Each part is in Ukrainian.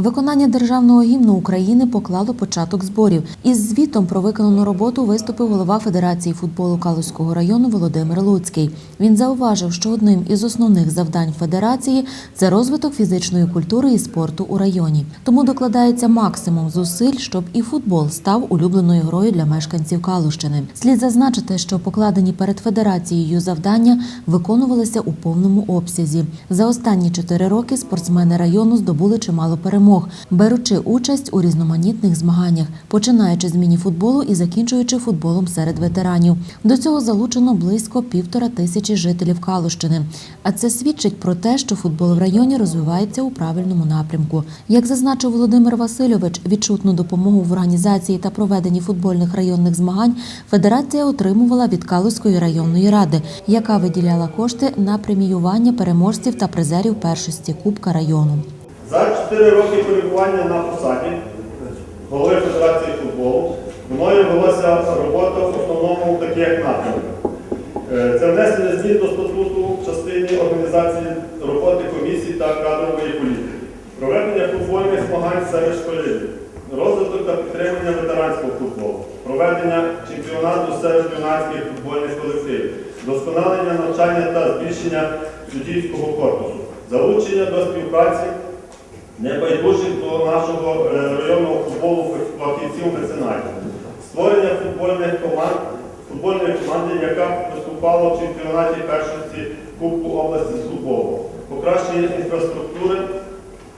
Виконання державного гімну України поклало початок зборів. Із звітом про виконану роботу виступив голова Федерації футболу Калузького району Володимир Луцький. Він зауважив, що одним із основних завдань федерації це розвиток фізичної культури і спорту у районі. Тому докладається максимум зусиль, щоб і футбол став улюбленою грою для мешканців Калущини. Слід зазначити, що покладені перед федерацією завдання виконувалися у повному обсязі. За останні чотири роки спортсмени району здобули чимало перемог, беручи участь у різноманітних змаганнях, починаючи з мініфутболу і закінчуючи футболом серед ветеранів. До цього залучено близько півтора тисячі жителів Калущини. А це свідчить про те, що футбол в районі розвивається у правильному напрямку. Як зазначив Володимир Васильович, відчутну допомогу в організації та проведенні футбольних районних змагань федерація отримувала від Калузької районної ради, яка виділяла кошти на преміювання переможців та призерів першості Кубка району. За 4 роки перебування на посаді голови Федерації футболу. Мною велася робота в основному в таких напрямках. Е, Це внесення змін до статуту в частині організації роботи комісій та кадрової політики, проведення футбольних змагань серед школярів, розвиток та підтримання ветеранського футболу, проведення чемпіонату серед юнацьких футбольних колективів, досконалення навчання та збільшення суддівського корпусу, залучення до співпраці небайдужих до нашого е, районного футболу фахівців меценатів, створення футбольних команд, футбольної команди, яка виступала в чемпіонаті першості Кубку області з футболу, покращення інфраструктури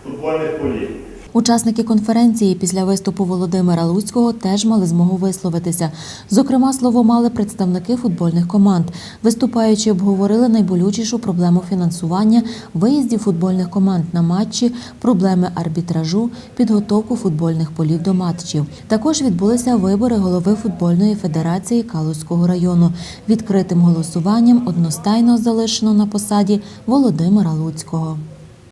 футбольних полів. Учасники конференції після виступу Володимира Луцького теж мали змогу висловитися. Зокрема, слово мали представники футбольних команд. Виступаючи, обговорили найболючішу проблему фінансування, виїздів футбольних команд на матчі, проблеми арбітражу, підготовку футбольних полів до матчів. Також відбулися вибори голови футбольної федерації Калузького району. Відкритим голосуванням одностайно залишено на посаді Володимира Луцького.